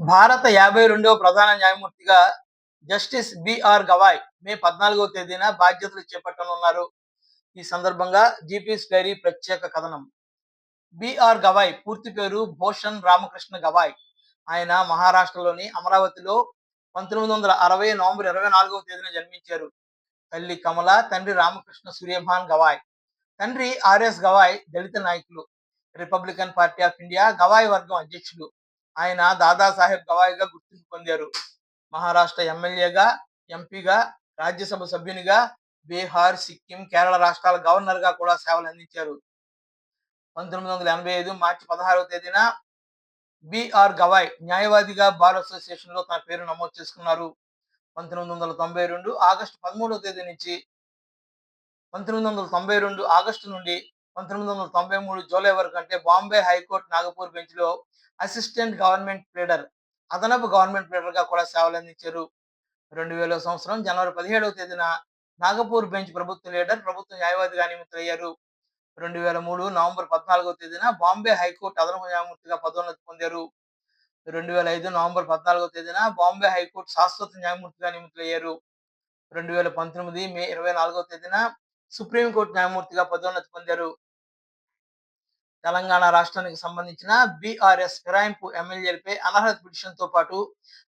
భారత యాభై రెండవ ప్రధాన న్యాయమూర్తిగా జస్టిస్ బిఆర్ గవాయ్ మే పద్నాలుగవ తేదీన బాధ్యతలు చేపట్టనున్నారు. ఈ సందర్భంగా జీపీఎస్ డైరీ ప్రత్యేక కథనం. బిఆర్ గవాయ్ పూర్తి పేరు భూషణ్ రామకృష్ణ గవాయ్. ఆయన మహారాష్ట్రలోని అమరావతిలో పంతొమ్మిది వందల అరవై నవంబర్ ఇరవై నాలుగవ తేదీన జన్మించారు. తల్లి కమల తండ్రి రామకృష్ణ సూర్యభాన్ గవాయ్. తండ్రి ఆర్ఎస్ గవాయ్ దళిత నాయకులు. Republican party of India Gavai వర్గం అధ్యక్షులు. ఆయన దాదాసాహెబ్ గవాయిగా గుర్తింపు పొందారు. మహారాష్ట్ర ఎమ్మెల్యేగా ఎంపీగా రాజ్యసభ సభ్యునిగా బీహార్ సిక్కిం కేరళ రాష్ట్రాల గవర్నర్గా కూడా సేవలు అందించారు. పంతొమ్మిది వందల ఎనభై ఐదు మార్చి పదహారవ తేదీన బిఆర్ గవాయ్ న్యాయవాదిగా బార్ అసోసియేషన్లో తన పేరు నమోదు చేసుకున్నారు. పంతొమ్మిది వందల తొంభై రెండు ఆగస్టు పదమూడవ తేదీ నుంచి పంతొమ్మిది వందల తొంభై రెండు ఆగస్టు నుండి పంతొమ్మిది వందల తొంభై మూడు జూలై వరకు అంటే బాంబే హైకోర్టు నాగపూర్ బెంచ్లో అసిస్టెంట్ గవర్నమెంట్ ప్లేడర్ అదనపు గవర్నమెంట్ ప్లేడర్గా కూడా సేవలు అందించారు రెండు వేల సంవత్సరం జనవరి పదిహేడవ తేదీన నాగపూర్ బెంచ్ ప్రభుత్వ లీడర్ ప్రభుత్వ న్యాయవాదిగా నియమితులయ్యారు. రెండు వేల మూడు నవంబర్ పద్నాలుగవ తేదీన బాంబే హైకోర్టు అదనపు న్యాయమూర్తిగా పదోన్నతి పొందారు. రెండు వేల ఐదు నవంబర్ పద్నాలుగవ తేదీన బాంబే హైకోర్టు శాశ్వత న్యాయమూర్తిగా నియమితులయ్యారు. రెండు వేల పంతొమ్మిది మే ఇరవై నాలుగవ తేదీన సుప్రీంకోర్టు న్యాయమూర్తిగా పదోన్నతి పొందారు. తెలంగాణ రాష్ట్రానికి సంబంధించిన బీఆర్ఎస్ ఫిరాయింపు ఎమ్మెల్యేలపై అనర్హత పిటిషన్తో పాటు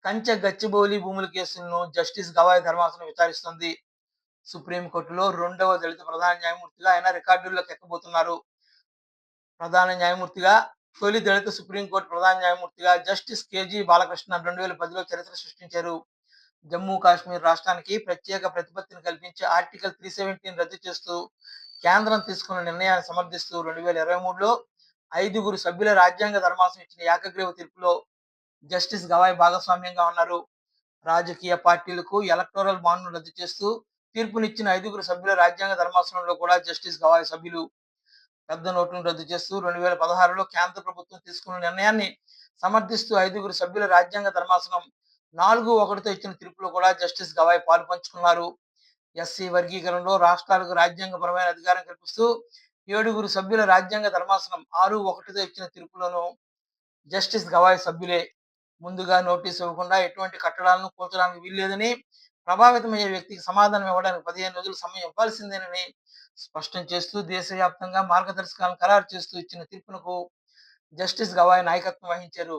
కంచె గచ్చిబౌలి భూముల కేసులను జస్టిస్ గవాయ్ ధర్మాసనం విచారిస్తుంది. సుప్రీంకోర్టులో రెండవ దళిత ప్రధాన న్యాయమూర్తిగా ఆయన రికార్డుల్లోకి ఎక్కబోతున్నారు. ప్రధాన న్యాయమూర్తిగా తొలి దళిత సుప్రీంకోర్టు ప్రధాన న్యాయమూర్తిగా జస్టిస్ కేజీ బాలకృష్ణ రెండు వేల పదిలో చరిత్ర సృష్టించారు. జమ్మూ కాశ్మీర్ రాష్ట్రానికి ప్రత్యేక ప్రతిపత్తిని కల్పించే ఆర్టికల్ త్రీ సెవెంటీన్ రద్దు చేస్తూ కేంద్రం తీసుకున్న నిర్ణయాన్ని సమర్థిస్తూ రెండు వేల ఇరవై మూడులో ఐదుగురు సభ్యుల రాజ్యాంగ ధర్మాసనం ఇచ్చిన ఏకగ్రీవ తీర్పులో జస్టిస్ గవాయ్ భాగస్వామ్యంగా ఉన్నారు. రాజకీయ పార్టీలకు ఎలక్టోరల్ బాండ్ను రద్దు చేస్తూ తీర్పునిచ్చిన ఐదుగురు సభ్యుల రాజ్యాంగ ధర్మాసనంలో కూడా జస్టిస్ గవాయ్ సభ్యులు పెద్ద నోట్లను రద్దు చేస్తూ రెండు వేల పదహారులో కేంద్ర ప్రభుత్వం తీసుకున్న నిర్ణయాన్ని సమర్థిస్తూ ఐదుగురు సభ్యుల రాజ్యాంగ ధర్మాసనం నాలుగు ఒకటితో ఇచ్చిన తీర్పులో కూడా జస్టిస్ గవాయ్ పాలు పంచుకున్నారు. ఎస్సీ వర్గీకరణలో రాష్ట్రాలకు రాజ్యాంగపరమైన అధికారం కల్పిస్తూ ఏడుగురు సభ్యుల రాజ్యాంగ ధర్మాసనం ఆరు ఒకటితో ఇచ్చిన తీర్పులను జస్టిస్ గవాయ్ సభ్యులే ముందుగా నోటీస్ ఇవ్వకుండా ఎటువంటి కట్టడాలను కూల్చడానికి వీల్లేదని ప్రభావితమయ్యే వ్యక్తికి సమాధానం ఇవ్వడానికి పదిహేను రోజులు సమయం ఇవ్వాల్సిందేనని స్పష్టం చేస్తూ దేశవ్యాప్తంగా మార్గదర్శకాలను ఖరారు చేస్తూ ఇచ్చిన తీర్పునకు జస్టిస్ గవాయ్ నాయకత్వం వహించారు.